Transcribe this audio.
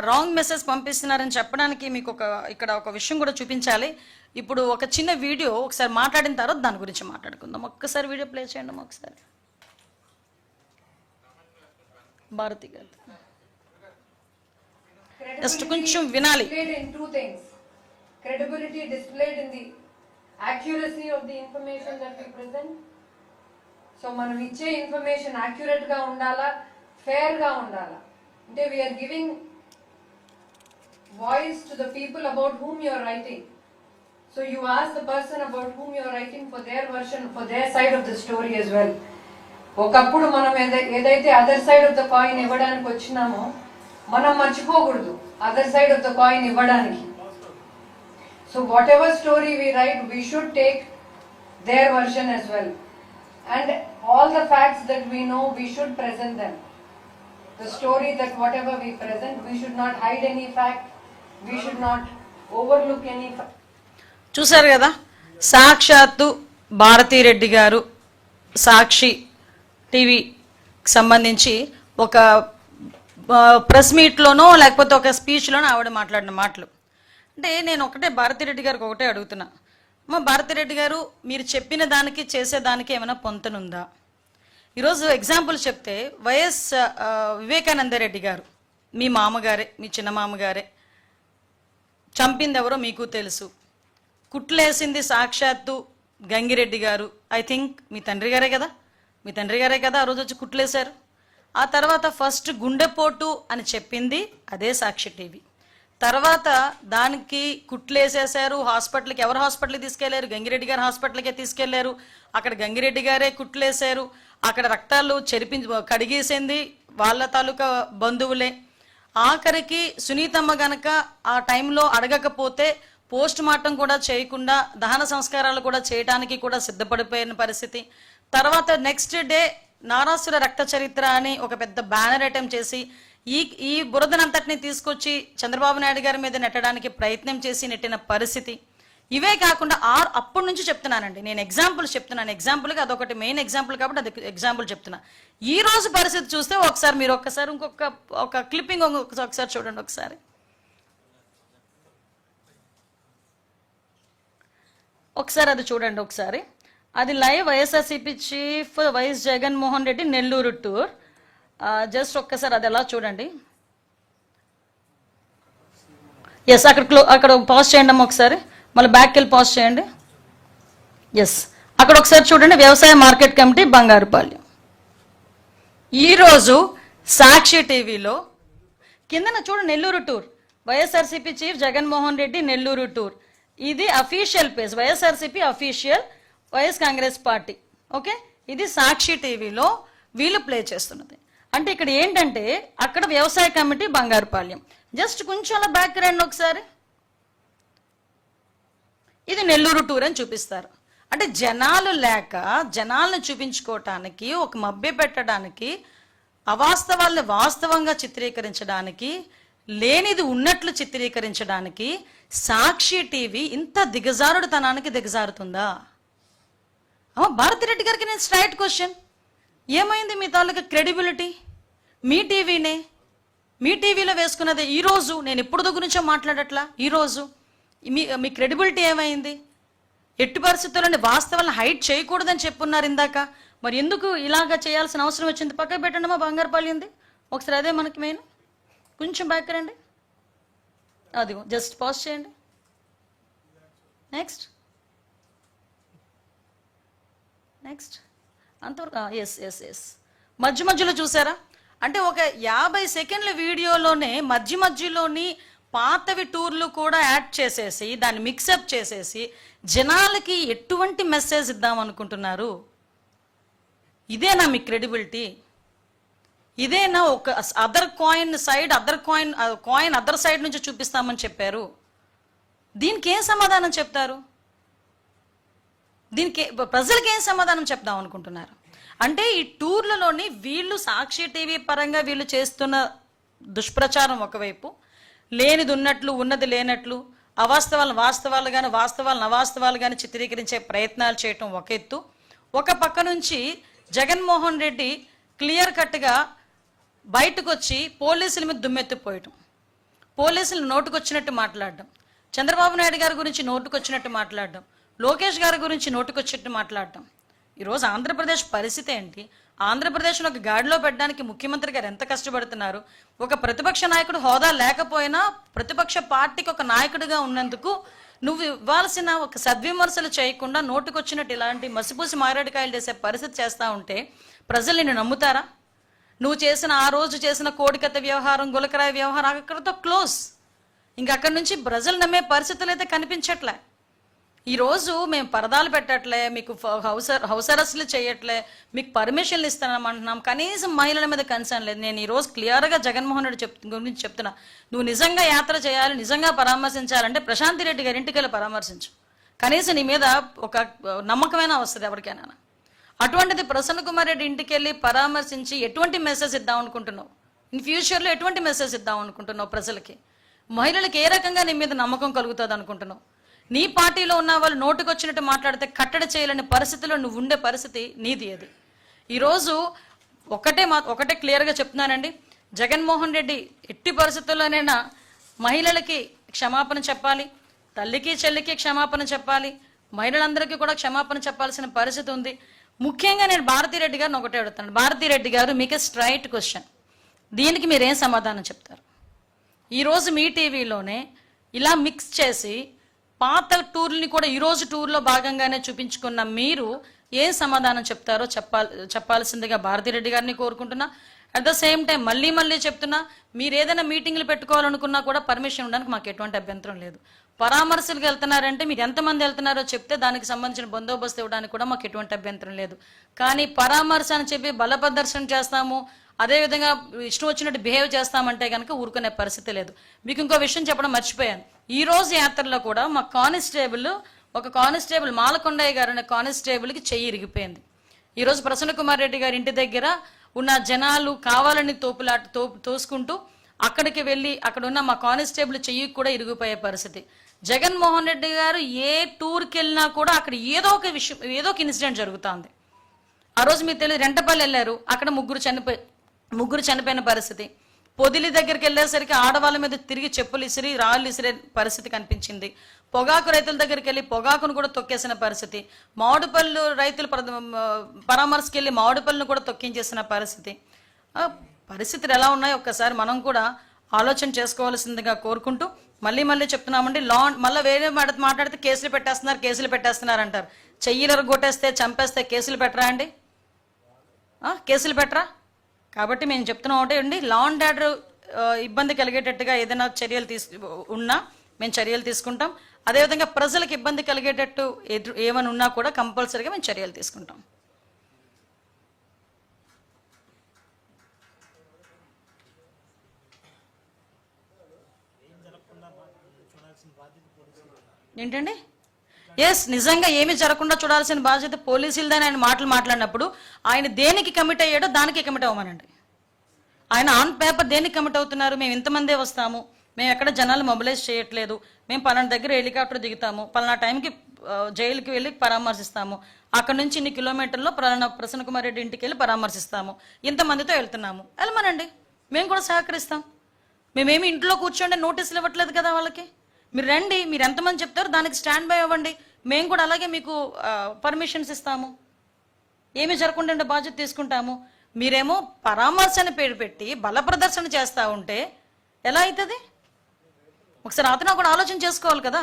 Wrong message పంపిస్తున్నారని చెప్పడానికి మీకు ఒక ఇక్కడ ఒక విషయం కూడా చూపించాలి. ఇప్పుడు ఒక చిన్న వీడియో ఒకసారి మాట్లాడిన తర్వాత దాని గురించి మాట్లాడుకుందాం. ఒక్కసారి వీడియో ప్లే చేయండి ఒకసారి. భారతి గారు. జస్ట్ కొంచెం వినాలి. Credibility displayed in the accuracy of the information that we present. So మనం ఇచ్చే ఇన్ఫర్మేషన్ యాక్యురేట్గా ఉండాలా? ఫేర్గా ఉండాలా? అంటే we are giving voice to the people about whom you are writing so you as the person about whom you are writing for their version for their side of the story as well ఒకప్పుడు మనం ఏదై- ఏదైతే other side of the coin ఇవ్వడానికి వచ్చినామో మనం మర్చిపోకూడదు other side of the coin ఇవ్వడానికి so whatever story we write we should take their version as well and all the facts that we know we should present them the story that whatever we present, we should not hide any fact, We చూశారు కదా? సాక్షాత్తు భారతీరెడ్డి గారు సాక్షి టీవీకి సంబంధించి ఒక press మీట్లోనో లేకపోతే ఒక స్పీచ్లోనో ఆవిడ మాట్లాడిన మాటలు. అంటే నేను ఒకటే భారతిరెడ్డి గారికి ఒకటే అడుగుతున్నా. మా భారతిరెడ్డి గారు మీరు చెప్పిన దానికి చేసేదానికి ఏమైనా పొంతనుందా? ఈరోజు ఎగ్జాంపుల్ చెప్తే వైఎస్ వివేకానందరెడ్డి వివేకానంద రెడ్డి గారు మీ మామగారే మీ చిన్న మామగారే చంపింది ఎవరో మీకు తెలుసు. కుట్లేసింది సాక్షాత్తు గంగిరెడ్డి గారు. ఐ థింక్ మీ తండ్రి గారే కదా? మీ తండ్రి గారే కదా ఆ రోజు వచ్చి కుట్లేశారు? ఆ తర్వాత ఫస్ట్ గుండెపోటు అని చెప్పింది అదే సాక్షి టీవీ. తర్వాత దానికి కుట్లేసేసారు హాస్పిటల్కి ఎవరు హాస్పిటల్కి తీసుకెళ్ళారు? గంగిరెడ్డి గారు హాస్పిటల్కే తీసుకెళ్ళారు. అక్కడ గంగిరెడ్డి గారే కుట్లేశారు. అక్కడ రక్తాలు చెరిపించి కడిగేసింది వాళ్ళ తాలూకా బంధువులే. ఆఖరికి సునీతమ్మ గనక ఆ టైంలో అడగకపోతే పోస్ట్ మార్టం కూడా చేయకుండా దహన సంస్కారాలు కూడా చేయడానికి కూడా సిద్ధపడిపోయిన పరిస్థితి. తర్వాత నెక్స్ట్ డే నారాసుర రక్త చరిత్ర అని ఒక పెద్ద బ్యానర్ ఐటమ్ చేసి ఈ ఈ బురదనంతటిని తీసుకొచ్చి చంద్రబాబు నాయుడు గారి మీద నెట్టడానికి ప్రయత్నం చేసి నెట్టిన పరిస్థితి. ఇవే కాకుండా ఆరు అప్పటి నుంచి చెప్తున్నానండి. నేను ఎగ్జాంపుల్ చెప్తున్నాను. ఎగ్జాంపుల్గా అదొకటి మెయిన్ ఎగ్జాంపుల్ కాబట్టి అది ఎగ్జాంపుల్ చెప్తున్నా. ఈ రోజు పరిస్థితి చూస్తే ఒకసారి మీరు ఒక్కసారి ఇంకొక ఒక క్లిప్పింగ్ ఒకసారి చూడండి ఒకసారి. ఒకసారి అది చూడండి ఒకసారి. అది live YSRCP chief YS Jaganmohan Reddy Nellore tour. Just ఒక్కసారి అది ఎలా చూడండి. ఎస్ అక్కడ క్లో అక్కడ పాజ్ చేయండి ఒకసారి. మళ్ళీ బ్యాక్ వెళ్ళి పాజ్ చేయండి. ఎస్ అక్కడ ఒకసారి చూడండి వ్యవసాయ మార్కెట్ కమిటీ బంగారుపాలెం ఈరోజు సాక్షి టీవీలో కిందన చూడు Nellore tour YSRCP chief Jaganmohan Reddy Nellore tour ఇది official page YSRCP official YS Congress party. Okay ఇది సాక్షి టీవీలో వీళ్ళు ప్లే చేస్తున్నది. అంటే ఇక్కడ ఏంటంటే అక్కడ వ్యవసాయ కమిటీ బంగారుపాలెం జస్ట్ కొంచెం అలా బ్యాక్ రండి ఒకసారి. ఇది నెల్లూరు టూర్ అని చూపిస్తారు. అంటే జనాలు లేక జనాలను చూపించుకోవటానికి ఒక మభ్య పెట్టడానికి అవాస్తవాల్ని వాస్తవంగా చిత్రీకరించడానికి లేనిది ఉన్నట్లు చిత్రీకరించడానికి సాక్షి టీవీ ఇంత దిగజారుడుతనానికి దిగజారుతుందా? అమ్మ భారతిరెడ్డి గారికి నేను స్ట్రైట్ క్వశ్చన్ ఏమైంది మీ తాలూకా క్రెడిబిలిటీ మీ టీవీనే? మీ టీవీలో వేసుకున్నది ఈరోజు నేను ఎప్పుడు గురించో మాట్లాడట్లా? ఈరోజు మీ మీ క్రెడిబిలిటీ ఏమైంది? ఎట్టి పరిస్థితుల్లోని వాస్తవాలను హైట్ చేయకూడదని చెప్పున్నారు ఇందాక. మరి ఎందుకు ఇలాగా చేయాల్సిన అవసరం వచ్చింది? పక్కకు పెట్టండి మా ఉంది. ఒకసారి అదే మనకి మెయిన్ కొంచెం బ్యాక్ రండి. అదిగో జస్ట్ పాజ్ చేయండి. నెక్స్ట్ నెక్స్ట్ అంతవరకు ఎస్ ఎస్ ఎస్ మధ్య మధ్యలో చూసారా? అంటే ఒక యాభై సెకండ్ల వీడియోలోనే మధ్య మధ్యలోని పాతవి టూర్లు కూడా యాడ్ చేసేసి దాన్ని మిక్సప్ చేసేసి జనాలకి ఎటువంటి మెసేజ్ ఇద్దాం అనుకుంటున్నారు ఇదేనా మీ క్రెడిబిలిటీ? ఇదేనా ఒక other coin side other coin coin other side నుంచి చూపిస్తామని చెప్పారు? దీనికి ఏం సమాధానం చెప్తారు? దీనికి ప్రజలకి ఏం సమాధానం చెప్దాం అనుకుంటున్నారు? అంటే ఈ టూర్లలోని వీళ్ళు సాక్షి టీవీ పరంగా వీళ్ళు చేస్తున్న దుష్ప్రచారం ఒకవైపు లేనిది ఉన్నట్లు ఉన్నది లేనట్లు అవాస్తవాలను వాస్తవాలు కానీ వాస్తవాలను అవాస్తవాలు కానీ చిత్రీకరించే ప్రయత్నాలు చేయటం ఒక ఎత్తు. ఒక పక్క నుంచి జగన్మోహన్ రెడ్డి క్లియర్ కట్గా బయటకు వచ్చి పోలీసుల మీద దుమ్మెత్తిపోయటం పోలీసులు నోటుకొచ్చినట్టు మాట్లాడడం చంద్రబాబు నాయుడు గారి గురించి నోటుకొచ్చినట్టు మాట్లాడడం లోకేష్ గారి గురించి నోటుకొచ్చినట్టు మాట్లాడడం. ఈరోజు ఆంధ్రప్రదేశ్ పరిస్థితి ఏంటి? ఆంధ్రప్రదేశ్ను ఒక గాడిలో పెట్టడానికి ముఖ్యమంత్రి గారు ఎంత కష్టపడుతున్నారు? ఒక ప్రతిపక్ష నాయకుడు హోదా లేకపోయినా ప్రతిపక్ష పార్టీకి ఒక నాయకుడిగా ఉన్నందుకు నువ్వు ఇవ్వాల్సిన ఒక సద్విమర్శలు చేయకుండా నోటుకొచ్చినట్టు ఇలాంటి మసిపూసి మారేడుకాయలు చేసే పరిస్థితి చేస్తూ ఉంటే ప్రజలు నిన్ను నమ్ముతారా? నువ్వు చేసిన ఆ రోజు చేసిన కోడికత్త వ్యవహారం గులకరాయ వ్యవహారం అక్కడితో క్లోజ్. ఇంక అక్కడి నుంచి ప్రజలు నమ్మే పరిస్థితులు అయితే కనిపించట్లే. ఈరోజు మేము పరదాలు పెట్టట్లే మీకు హౌస్ హౌస్ అరెస్టులు చేయట్లే మీకు పర్మిషన్లు ఇస్తానమంటున్నాం కనీసం మహిళల మీద కన్సర్న్ లేదు. నేను ఈ రోజు క్లియర్గా జగన్మోహన్ రెడ్డి చెప్ గురించి చెప్తున్నా. నువ్వు నిజంగా యాత్ర చేయాలి నిజంగా పరామర్శించాలంటే ప్రశాంతి రెడ్డి గారి ఇంటికి వెళ్ళి పరామర్శించు. కనీసం నీ మీద ఒక నమ్మకమైన వస్తుంది ఎవరికైనా. అటువంటిది ప్రసన్న కుమార్ రెడ్డి ఇంటికి వెళ్ళి పరామర్శించి ఎటువంటి మెసేజ్ ఇద్దాం అనుకుంటున్నావు? ఇన్ ఫ్యూచర్లో ఎటువంటి మెసేజ్ ఇద్దాం అనుకుంటున్నావు ప్రజలకి? మహిళలకు ఏ రకంగా నీ మీద నమ్మకం కలుగుతుంది అనుకుంటున్నావు? నీ పార్టీలో ఉన్న వాళ్ళు నోటుకొచ్చినట్టు మాట్లాడితే కట్టడి చేయలేని పరిస్థితిలో నువ్వు ఉండే పరిస్థితి నీది అది. ఈరోజు ఒకటే మా ఒకటే క్లియర్గా చెప్తున్నానండి. జగన్మోహన్ రెడ్డి ఎట్టి పరిస్థితుల్లోనైనా మహిళలకి క్షమాపణ చెప్పాలి తల్లికి చెల్లికి క్షమాపణ చెప్పాలి మహిళలందరికీ కూడా క్షమాపణ చెప్పాల్సిన పరిస్థితి ఉంది. ముఖ్యంగా నేను భారతిరెడ్డి గారిని ఒకటే అడుగుతాను భారతిరెడ్డి గారు మీకు స్ట్రైట్ క్వశ్చన్ దీనికి మీరేం సమాధానం చెప్తారు? ఈరోజు మీ టీవీలోనే ఇలా మిక్స్ చేసి పాత టూర్ని కూడా ఈరోజు టూర్లో భాగంగానే చూపించుకున్న మీరు ఏం సమాధానం చెప్తారో చెప్పాలి చెప్పాల్సిందిగా భారతిరెడ్డి గారిని కోరుకుంటున్నా. అట్ ద సేమ్ టైం మళ్ళీ మళ్ళీ చెప్తున్నా మీరు ఏదైనా మీటింగ్లు పెట్టుకోవాలనుకున్నా కూడా పర్మిషన్ ఉండడానికి మాకు ఎటువంటి అభ్యంతరం లేదు. పరామర్శలకు వెళ్తున్నారంటే మీరు ఎంతమంది వెళ్తున్నారో చెప్తే దానికి సంబంధించిన బందోబస్తు ఇవ్వడానికి కూడా మాకు ఎటువంటి అభ్యంతరం లేదు. కానీ పరామర్శ అని చెప్పి బలప్రదర్శన చేస్తాము అదేవిధంగా ఇష్టం వచ్చినట్టు బిహేవ్ చేస్తామంటే కనుక ఊరుకునే పరిస్థితి లేదు. మీకు ఇంకో విషయం చెప్పడం మర్చిపోయాను. ఈ రోజు యాత్రలో కూడా మా కానిస్టేబుల్ ఒక కానిస్టేబుల్ మాలకొండయ్య గారు అనే కానిస్టేబుల్కి చెయ్యి ఇరిగిపోయింది. ఈరోజు ప్రసన్న కుమార్ రెడ్డి గారి ఇంటి దగ్గర ఉన్న జనాలు కావాలని తోపులాట తో తోసుకుంటూ అక్కడికి వెళ్ళి అక్కడ ఉన్న మా కానిస్టేబుల్ చెయ్యి కూడా ఇరిగిపోయే పరిస్థితి. జగన్మోహన్ రెడ్డి గారు ఏ టూర్కి వెళ్ళినా కూడా అక్కడ ఏదో ఒక విషయం ఏదో ఒక ఇన్సిడెంట్ జరుగుతుంది. ఆ రోజు మీకు తెలియదు రెంటపల్లి వెళ్ళారు. అక్కడ ముగ్గురు చనిపోయి ముగ్గురు చనిపోయిన పరిస్థితి. పొదిలి దగ్గరికి వెళ్ళేసరికి ఆడవాళ్ళ మీద తిరిగి చెప్పులు ఇసిరి రాళ్ళు ఇసిరే పరిస్థితి కనిపించింది. పొగాకు రైతుల దగ్గరికి వెళ్ళి పొగాకును కూడా తొక్కేసిన పరిస్థితి. మామిడిపళ్ళు రైతులు పరామర్శకి వెళ్ళి మామిడిపళ్ళను కూడా తొక్కించేసిన పరిస్థితి. పరిస్థితులు ఎలా ఉన్నాయో? ఒక్కసారి మనం కూడా ఆలోచన చేసుకోవాల్సిందిగా కోరుకుంటూ మళ్ళీ మళ్ళీ చెప్తున్నామండి. లా మళ్ళీ వేరే మాట మాట్లాడితే కేసులు పెట్టేస్తున్నారు కేసులు పెట్టేస్తున్నారు అంటారు. చెయ్యిలు కొట్టేస్తే చంపేస్తే కేసులు పెట్టరా అండి? కేసులు పెట్టరా? కాబట్టి మేము చెప్తున్నాం ఒకటే అండి లా అండ్ ఆర్డర్ ఇబ్బంది కలిగేటట్టుగా ఏదైనా చర్యలు తీసు ఉన్నా మేము చర్యలు తీసుకుంటాం. అదేవిధంగా ప్రజలకు ఇబ్బంది కలిగేటట్టు ఎదురు ఏమైనా ఉన్నా కూడా కంపల్సరీగా మేము చర్యలు తీసుకుంటాం. ఏంటండి? ఎస్ నిజంగా ఏమీ జరగకుండా చూడాల్సిన బాధ్యత పోలీసులదని ఆయన మాటలు మాట్లాడినప్పుడు ఆయన దేనికి కమిట్ అయ్యాడో దానికి కమిట్ అవ్వమనండి. ఆయన ఆన్ పేపర్ దేనికి కమిట్ అవుతున్నారు? మేము ఇంతమందే వస్తాము. మేము ఎక్కడ జనాలు మొబిలైజ్ చేయట్లేదు. మేము పలానా దగ్గర హెలికాప్టర్ దిగుతాము. పలానా టైంకి జైలుకి వెళ్ళి పరామర్శిస్తాము. అక్కడ నుంచి ఇన్ని కిలోమీటర్లో ప్రసన్న ప్రసన్న కుమార్ రెడ్డి ఇంటికి వెళ్ళి పరామర్శిస్తాము. ఇంతమందితో వెళ్తున్నాము. వెళ్ళమనండి. మేము కూడా సహకరిస్తాం. మేమేమి ఇంట్లో కూర్చోండి నోటీసులు ఇవ్వట్లేదు కదా వాళ్ళకి? మీరు రండి మీరు ఎంతమంది చెప్తారో దానికి స్టాండ్ బై అవ్వండి. మేము కూడా అలాగే మీకు పర్మిషన్స్ ఇస్తాము. ఏమీ జరగకుండా బాధ్యత తీసుకుంటాము. మీరేమో పరామర్శన పేరు పెట్టి బల ప్రదర్శన చేస్తూ ఉంటే ఎలా అవుతుంది ఒకసారి అతను కూడా ఆలోచన చేసుకోవాలి కదా.